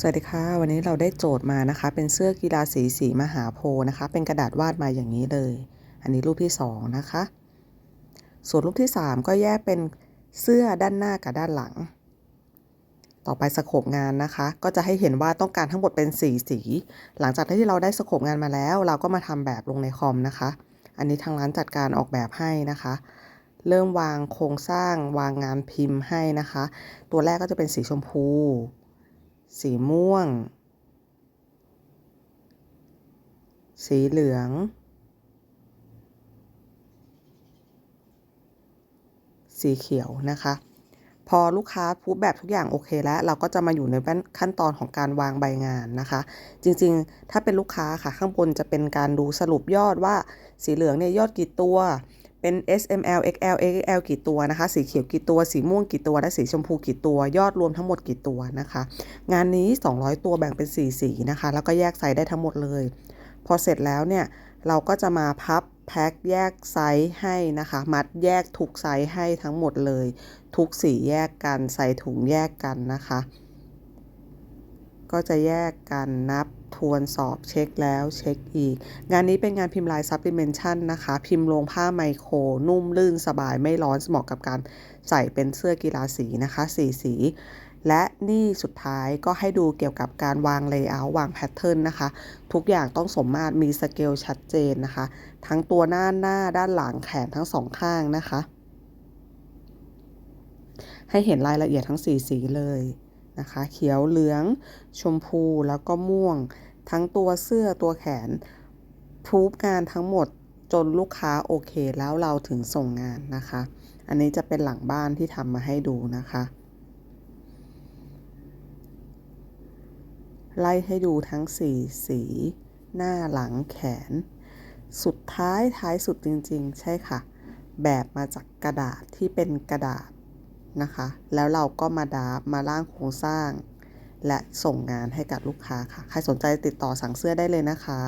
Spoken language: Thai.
สวัสดีค่ะ วันนี้เราได้โจทย์มานะคะ เป็นเสื้อกีฬาสีสีมหาโพธิ์นะคะ เป็นกระดาษวาดมาอย่างนี้เลย อันนี้รูปที่สองนะคะ ส่วนรูปที่สามก็แยกเป็นเสื้อด้านหน้ากับด้านหลัง ต่อไปสโคปงานนะคะ ก็จะให้เห็นว่าต้องการทั้งหมดเป็นสีสี หลังจากที่เราได้สโคปงานมาแล้ว เราก็มาทำแบบลงในคอมนะคะ อันนี้ทางร้านจัดการออกแบบให้นะคะ เริ่มวางโครงสร้างวางงานพิมพ์ให้นะคะ ตัวแรกก็จะเป็นสีชมพู สีม่วง สีเหลือง สีเขียวนะคะ พอลูกค้าพูดแบบทุกอย่างโอเคแล้ว เราก็จะมาอยู่ในขั้นตอนของการวางใบงานนะคะ จริงๆ ถ้าเป็นลูกค้าค่ะ ข้างบนจะเป็นการดูสรุปยอดว่าสีเหลืองเนี่ยยอดกี่ตัว เป็น S M L X L X L กี่ตัวนะคะ สีเขียวกี่ตัว สีม่วงกี่ตัว และสีชมพูกี่ตัว ยอดรวมทั้งหมดกี่ตัวนะคะ งานนี้ 200 ตัวแบ่งเป็นสีสีนะคะ แล้วก็แยกไซส์ได้ทั้งหมดเลย พอเสร็จแล้วเนี่ย เราก็จะมาพับแพ็คแยกไซส์ให้นะคะ มัดแยกทุกไซส์ให้ทั้งหมดเลย ทุกสีแยกกัน ใส่ถุงแยกกันนะคะ ก็จะแยกกันนับ ทวนสอบเช็คแล้วเช็คอีก งานนี้เป็นงานพิมพ์ลายซับดิเมนชั่นนะคะ พิมพ์ลงผ้าไมโคร นุ่มลื่นสบายไม่ร้อนเหมาะกับการใส่เป็นเสื้อกีฬาสีนะคะสีสี และนี่สุดท้ายก็ให้ดูเกี่ยวกับการวางเลเยอร์วางแพทเทิร์นนะคะ ทุกอย่างต้องสมมาตรมีสเกลชัดเจนนะคะ ทั้งตัวหน้าหน้าด้านหลังแขนทั้งสองข้างนะคะ ให้เห็นรายละเอียดทั้งสีสีเลยนะคะเขียวเหลือง ชมพูแล้วก็ม่วง ทั้งตัวเสื้อตัวแขนพรูฟงานทั้งหมดจนลูกค้าโอเคแล้วเราถึงส่งงานนะคะ อันนี้จะเป็นหลังบ้านที่ทำมาให้ดูนะคะ ไล่ให้ดูทั้งสีสี หน้าหลังแขน สุดท้ายท้ายสุดจริงๆ ใช่ค่ะ แบบมาจากกระดาษที่เป็นกระดาษนะคะ แล้วเราก็มาดาบมาร่างโครงสร้าง และส่งงานให้กับลูกค้าค่ะ ใครสนใจติดต่อสั่งเสื้อได้เลยนะคะ